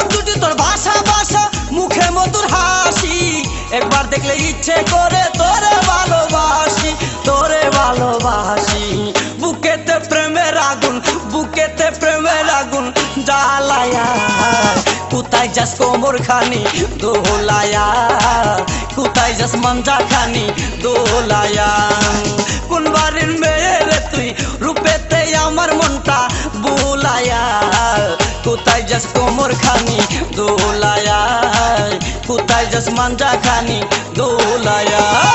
চোখ দুটি তোর ভাষা ভাষা, মুখে মধুর হাসি, একবার দেখলে ইচ্ছে করে তোরে ভালোবাসি তোরে ভালোবাসি। বুকেতে প্রেমের আগুন, বুকেতে প্রেমের আগুন জ্বালায়া, কোথায় যাস কোমর খানি দোলায়া কোথায় যাস মঞ্জা খানি দোলায়া কোথায় যাস কোমর খানি দোলায় কোথায় যাস মাঞ্জা খানি দোলায়া